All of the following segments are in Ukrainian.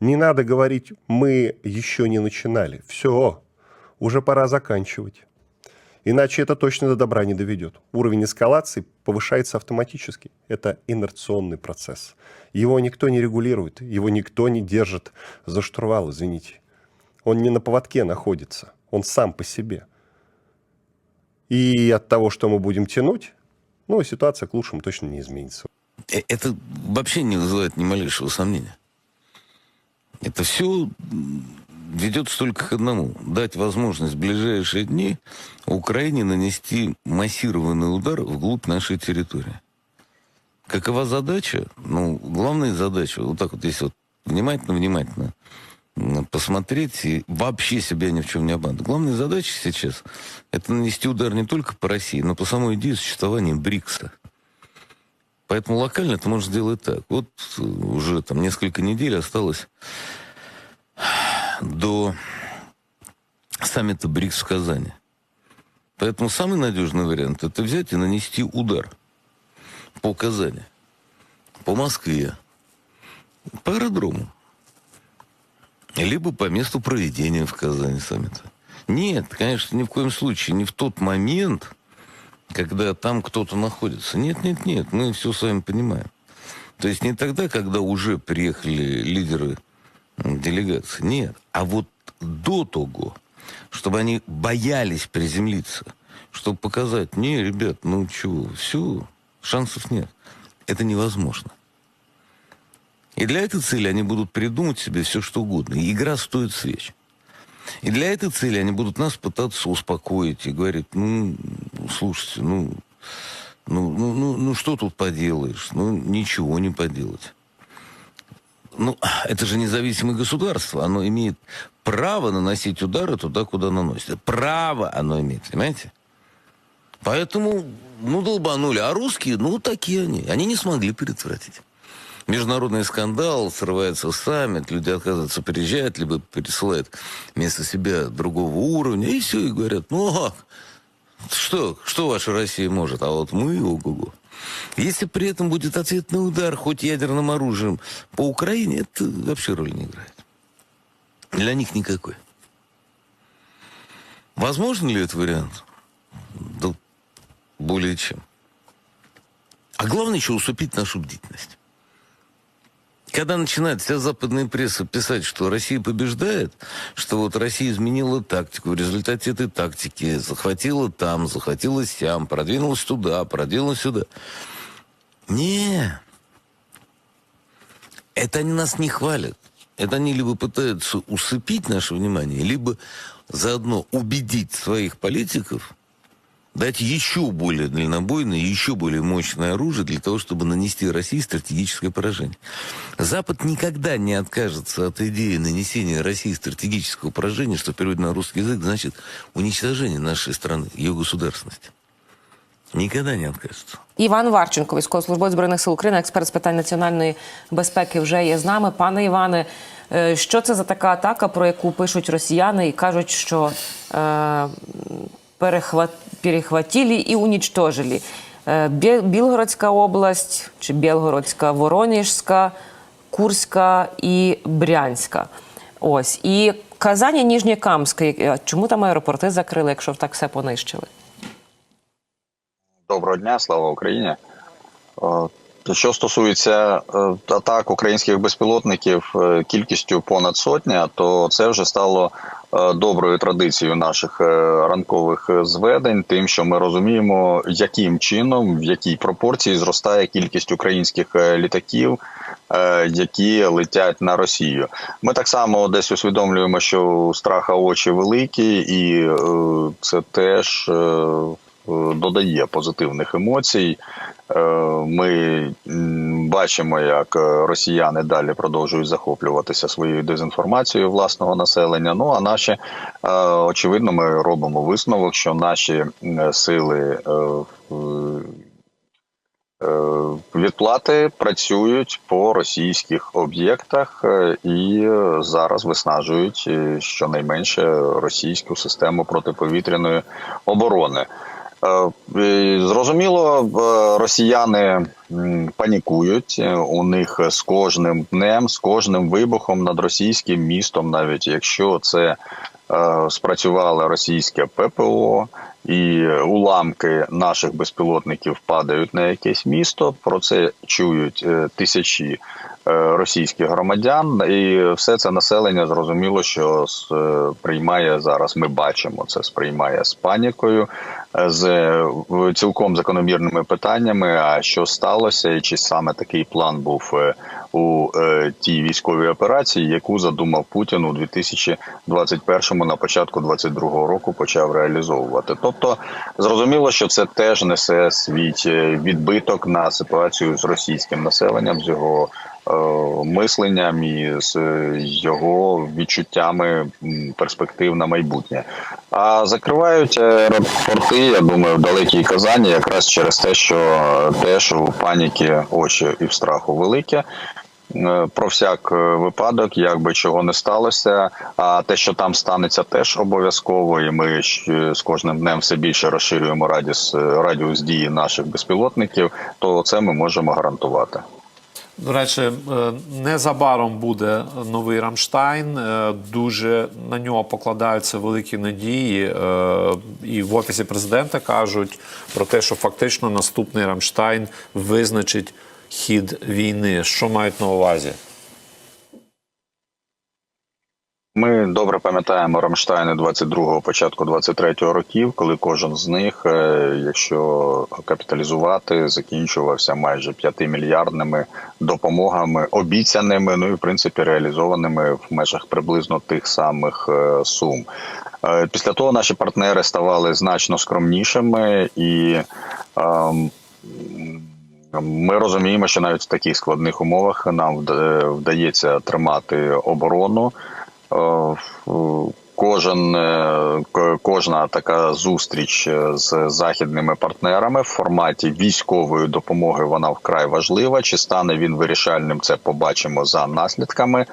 Не надо говорить, мы еще не начинали. Все, уже пора заканчивать. Иначе это точно до добра не доведет. Уровень эскалации повышается автоматически. Это инерционный процесс. Его никто не регулирует, его никто не держит за штурвал, извините. Он не на поводке находится, он сам по себе. И от того, что мы будем тянуть, ну, ситуация к лучшему точно не изменится. Э, Это вообще не вызывает ни малейшего сомнения. Это все ведет только к одному. Дать возможность в ближайшие дни Украине нанести массированный удар вглубь нашей территории. Какова задача? Ну, главная задача, вот так вот, если вот внимательно-внимательно посмотреть и вообще себя ни в чем не обмануть. Главная задача сейчас – это нанести удар не только по России, но по самой идее существования БРИКСа. Поэтому локально это можно сделать так. Вот э, уже там несколько недель осталось до саммита БРИКС в Казани. Поэтому самый надежный вариант – это взять и нанести удар по Казани, по Москве, по аэродрому, либо по месту проведения в Казани саммита. Нет, конечно, ни в коем случае не в тот момент, когда там кто-то находится. Нет, нет, нет, мы все с вами понимаем. То есть не тогда, когда уже приехали лидеры делегации. Нет. А вот до того, чтобы они боялись приземлиться, чтобы показать, не, ребят, ну чего, все, шансов нет. Это невозможно. И для этой цели они будут придумать себе все, что угодно. Игра стоит свеч. И для этой цели они будут нас пытаться успокоить и говорить, ну, слушайте, ну, ну, ну, ну, ну что тут поделаешь? Ну, ничего не поделать. Ну, это же независимое государство. Оно имеет право наносить удары туда, куда наносит. Право оно имеет, понимаете? Поэтому, ну, долбанули. А русские, ну, такие они. Они не смогли предотвратить. Международный скандал, срывается саммит, люди отказываются приезжать, либо пересылают вместо себя другого уровня, и все, и говорят, ну, а, что, что ваша Россия может, а вот мы, ого-го. Если при этом будет ответный удар, хоть ядерным оружием, по Украине, это вообще роли не играет. Для них никакой. Возможен ли этот вариант? Да более чем. А главное еще усупить нашу бдительность. Когда начинает вся западная пресса писать, что Россия побеждает, что вот Россия изменила тактику, в результате этой тактики захватила там, захватила сям, продвинулась туда, продвинулась сюда. Не, это они нас не хвалят. Это они либо пытаются усыпить наше внимание, либо заодно убедить своих политиков дать еще более дальнобойное, еще более мощное оружие для того, чтобы нанести России стратегическое поражение. Запад никогда не откажется от идеи нанесения России стратегического поражения, что в переводе на русский язык значит уничтожение нашей страны, ее государственности. Никогда не откажется. Іван Варченко, військовослужбовець збройних сил України, експерт з питань національної безпеки, вже є з нами. Пане Іване, е, що це за така атака, про яку пишуть росіяни і кажуть, що е, перехват, перехватили і унічтожили. Е, Білгородська область, чи Білгородська, Воронежська, Курська і Брянська. Ось. І Казані, Ніжнєкамська. Е, Чому там аеропорти закрили, якщо так все понищили? Доброго дня, слава Україні. Е, Що стосується е, атак українських безпілотників е, кількістю понад сотня, то це вже стало доброю традицією наших е, ранкових е, зведень, тим, що ми розуміємо, яким чином, в якій пропорції зростає кількість українських е, літаків, е, які летять на Росію. Ми так само десь усвідомлюємо, що страха очі великі, і е, це теж. Додає позитивних емоцій. Е, Ми бачимо, як е, росіяни далі продовжують захоплюватися своєю дезінформацією власного населення. Ну а наші е, очевидно, ми робимо висновок, що наші сили відплати працюють по російських об'єктах і зараз виснажують щонайменше російську систему протиповітряної оборони. Е, Зрозуміло, е, росіяни панікують. Е, У них з кожним днем, з кожним вибухом над російським містом, навіть якщо це спрацювало російське ППО і уламки наших безпілотників падають на якесь місто. Про це чують тисячі російських громадян, і все це населення зрозуміло, що с- е, зараз. Ми бачимо це, сприймає з панікою, е, з е, цілком закономірними питаннями. А що сталося, і чи саме такий план був е, у е, тій військовій операції, яку задумав Путін у 2021-му, на початку 22-го року почав реалізовувати. Тобто зрозуміло, що це теж несе свій е, відбиток на ситуацію з російським населенням, з його е, мисленням і з е, його відчуттями перспектив на майбутнє. А закривають аеропорти, я думаю, в далекій Казані, якраз через те, що е, теж у паніки очі і в страху велике. Е, Про всяк е, випадок, як би чого не сталося. А те, що там станеться, теж обов'язково. І ми з кожним днем все більше розширюємо радіус, радіус дії наших безпілотників. То це ми можемо гарантувати. До речі, е, незабаром буде новий Рамштайн. Е, Дуже на нього покладаються великі надії. Е, І в офісі президента кажуть про те, що фактично наступний Рамштайн визначить хід війни. Що мають на увазі? Ми добре пам'ятаємо Рамштайни 22-го, початку 23-го років, коли кожен з них, е, якщо капіталізувати, закінчувався майже 5-мільярдними допомогами, обіцяними, ну і в принципі реалізованими в межах приблизно тих самих е, сум. Е, Після того наші партнери ставали значно скромнішими і. Ми розуміємо, що навіть в таких складних умовах нам вдається тримати оборону. Е, Кожен е, кожна така зустріч е, з західними партнерами в форматі військової допомоги вона вкрай важлива. Чи стане він вирішальним? Це побачимо за наслідками.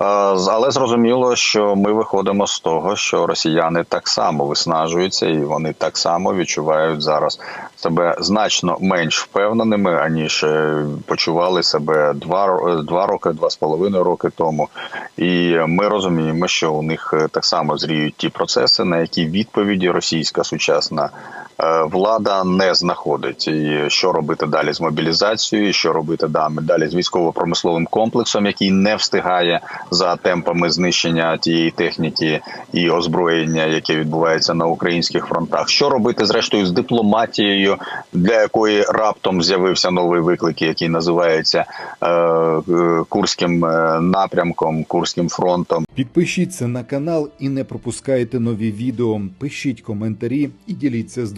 Е, Але зрозуміло, що ми виходимо з того, що росіяни так само виснажуються, і вони так само відчувають зараз себе значно менш впевненими, аніж е, почували себе два, два роки, два з половиною роки тому. І ми розуміємо, що у них е, так само зріють ті процеси, на які відповіді російська сучасна е, влада не знаходить. І що робити далі з мобілізацією, що робити да- далі з військово-промисловим комплексом, який не встигає за темпами знищення тієї техніки і озброєння, яке відбувається на українських фронтах. Що робити зрештою з дипломатією, для якої раптом з'явився новий виклик, який називається е, е, Курським е, напрямком, Курським фронтом. Підпишіться на канал і не пропускайте нові відео. Пишіть коментарі і діліться з